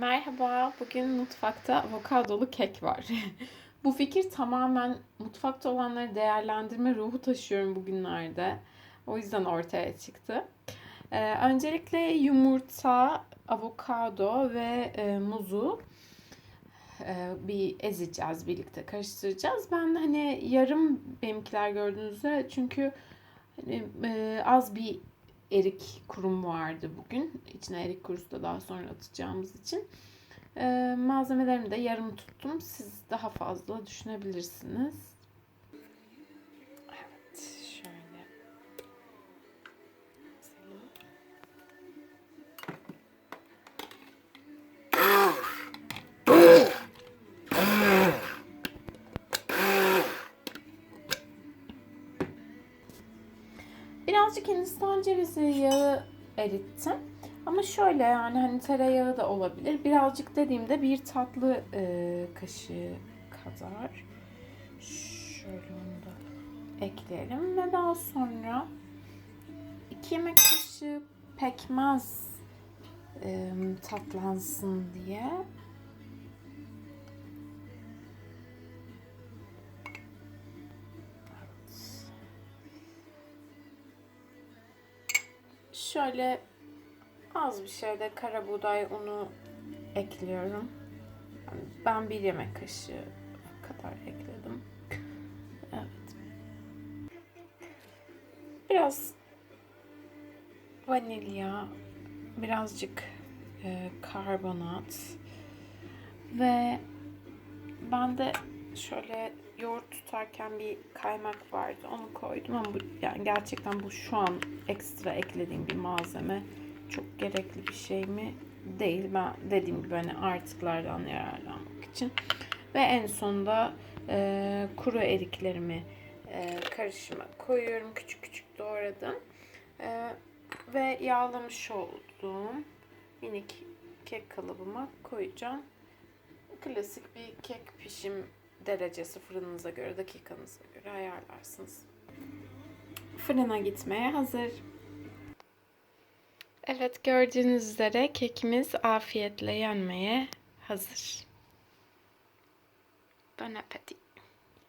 Merhaba, bugün mutfakta avokadolu kek var. Bu fikir tamamen mutfakta olanları değerlendirme ruhu taşıyorum bugünlerde. O yüzden ortaya çıktı. Ee, öncelikle yumurta, avokado ve e, muzu e, bir ezeceğiz, birlikte karıştıracağız. Ben hani yarım benimkiler gördüğünüzde çünkü hani, e, az bir erik kurum vardı bugün. İçine erik kurusu da daha sonra atacağımız için. Ee, malzemelerimi de yarım tuttum. Siz daha fazla düşünebilirsiniz. Birazcık Hindistan cevizi yağı erittim. Ama şöyle yani hani tereyağı da olabilir. Birazcık dediğimde bir tatlı e, kaşığı kadar. Şöyle onu da ekleyelim ve daha sonra 2 yemek kaşığı pekmez e, tatlansın diye Şöyle az bir şey de kara buğday unu ekliyorum. Yani Ben bir yemek kaşığı kadar ekledim. Evet. Biraz vanilya, birazcık e, karbonat ve ben de şöyle yoğurt tutarken bir kaymak vardı. Onu koydum ama bu, yani gerçekten bu şu an ekstra eklediğim bir malzeme. Çok gerekli bir şey mi? Değil. Ben dediğim gibi hani artıklardan yararlanmak için. Ve en sonunda e, kuru eriklerimi e, karışıma koyuyorum. Küçük küçük doğradım. E, ve yağlamış olduğum minik kek kalıbıma koyacağım. Klasik bir kek pişim derecesi fırınınıza göre, dakikanıza göre ayarlarsınız. Fırına gitmeye hazır. Evet gördüğünüz üzere kekimiz afiyetle yenmeye hazır. Bon appetit.